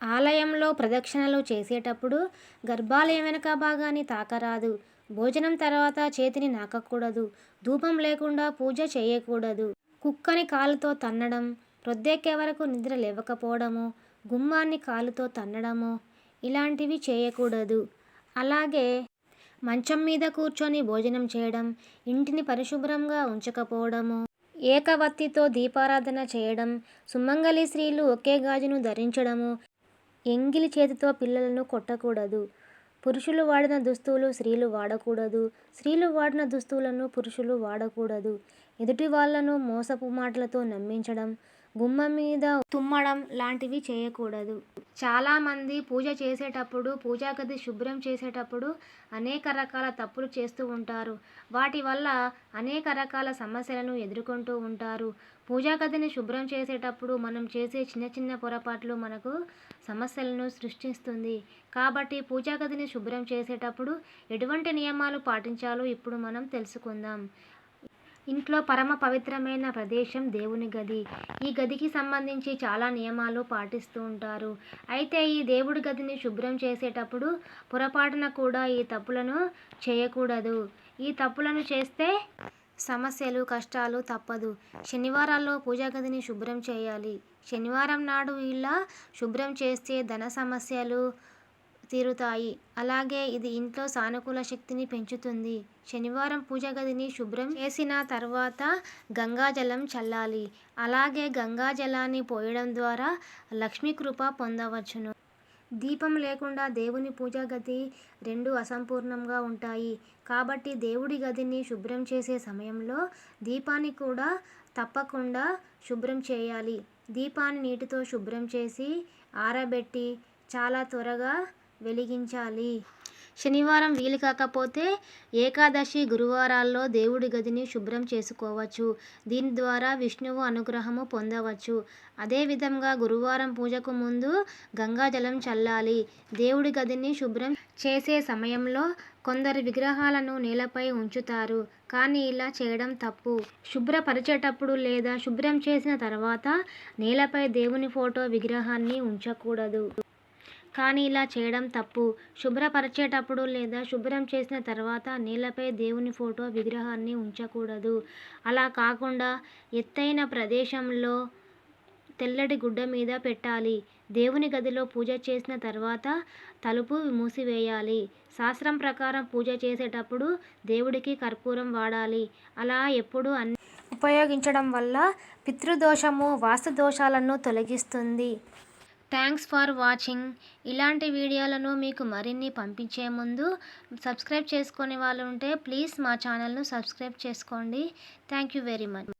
ఆలయంలో ప్రదక్షిణలు చేసేటప్పుడు గర్భాలయం వెనక భాగాన్ని తాకరాదు. భోజనం తర్వాత చేతిని నాకకూడదు. ధూపం లేకుండా పూజ చేయకూడదు. కుక్కని కాలుతో తన్నడం ప్రొద్దెక్కే వరకు నిద్ర లేవకపోవడము గుమ్మాన్ని కాలుతో తన్నడము ఇలాంటివి చేయకూడదు. అలాగే మంచం మీద కూర్చొని భోజనం చేయడం ఇంటిని పరిశుభ్రంగా ఉంచకపోవడము ఏకవత్తితో దీపారాధన చేయడం సుమంగళి స్త్రీలు ఒకే గాజును ధరించడము ఎంగిలి చేతితో పిల్లలను కొట్టకూడదు. పురుషులు వాడిన దుస్తులు స్త్రీలు వాడకూడదు. స్త్రీలు వాడిన దుస్తులను పురుషులు వాడకూడదు. ఎదుటి వాళ్ళను మోసపు మాటలతో నమ్మించడం గుమ్మం మీద తుమ్మడం లాంటివి చేయకూడదు. చాలామంది పూజ చేసేటప్పుడు పూజా గది శుభ్రం చేసేటప్పుడు అనేక రకాల తప్పులు చేస్తూ ఉంటారు. వాటి వల్ల అనేక రకాల సమస్యలను ఎదుర్కొంటూ ఉంటారు. పూజా గదిని శుభ్రం చేసేటప్పుడు మనం చేసే చిన్న చిన్న పొరపాట్లు మనకు సమస్యలను సృష్టిస్తుంది. కాబట్టి పూజా గదిని శుభ్రం చేసేటప్పుడు ఎటువంటి నియమాలు పాటించాలో ఇప్పుడు మనం తెలుసుకుందాం. ఇంట్లో పరమ పవిత్రమైన ప్రదేశం దేవుని గది. ఈ గదికి సంబంధించి చాలా నియమాలు పాటిస్తూ ఉంటారు. అయితే ఈ దేవుడి గదిని శుభ్రం చేసేటప్పుడు పొరపాటున కూడా ఈ తప్పులను చేయకూడదు. ఈ తప్పులను చేస్తే సమస్యలు కష్టాలు తప్పదు. శనివారాల్లో పూజా గదిని శుభ్రం చేయాలి. శనివారం నాడు ఇలా శుభ్రం చేస్తే ధన సమస్యలు తీరుతాయి. అలాగే ఇది ఇంట్లో సానుకూల శక్తిని పెంచుతుంది. శనివారం పూజ గదిని శుభ్రం చేసిన తర్వాత గంగాజలం చల్లాలి. అలాగే గంగాజలాన్ని పోయడం ద్వారా లక్ష్మీ కృప పొందవచ్చును. దీపం లేకుండా దేవుని పూజా గది రెండు అసంపూర్ణంగా ఉంటాయి. కాబట్టి దేవుడి గదిని శుభ్రం చేసే సమయంలో దీపాన్ని కూడా తప్పకుండా శుభ్రం చేయాలి. దీపాన్ని నీటితో శుభ్రం చేసి ఆరబెట్టి చాలా త్వరగా వెలిగించాలి. శనివారం వీలు కాకపోతే ఏకాదశి గురువారాల్లో దేవుడి గదిని శుభ్రం చేసుకోవచ్చు. దీని ద్వారా విష్ణువు అనుగ్రహము పొందవచ్చు. అదేవిధంగా గురువారం పూజకు ముందు గంగాజలం చల్లాలి. దేవుడి గదిని శుభ్రం చేసే సమయంలో కొందరు విగ్రహాలను నేలపై ఉంచుతారు. కానీ ఇలా చేయడం తప్పు. శుభ్రపరిచేటప్పుడు లేదా శుభ్రం చేసిన తర్వాత నేలపై దేవుని ఫోటో విగ్రహాన్ని ఉంచకూడదు. కానీ ఇలా చేయడం తప్పు. శుభ్రపరిచేటప్పుడు లేదా శుభ్రం చేసిన తర్వాత నేలపై దేవుని ఫోటో విగ్రహాన్ని ఉంచకూడదు. అలా కాకుండా ఎత్తైన ప్రదేశంలో తెల్లటి గుడ్డ మీద పెట్టాలి. దేవుని గదిలో పూజ చేసిన తర్వాత తలుపు మూసివేయాలి. శాస్త్రం ప్రకారం పూజ చేసేటప్పుడు దేవుడికి కర్పూరం వాడాలి. అలా ఎప్పుడు అన్ని ఉపయోగించడం వల్ల పితృదోషము వాస్తు దోషాలను తొలగిస్తుంది. థ్యాంక్స్ ఫర్ వాచింగ్ ఇలాంటి వీడియోలను మీకు మరిన్ని పంపించే ముందు సబ్స్క్రైబ్ చేసుకునే వాళ్ళు ఉంటే ప్లీజ్ మా ఛానల్ను సబ్స్క్రైబ్ చేసుకోండి. Thank you very much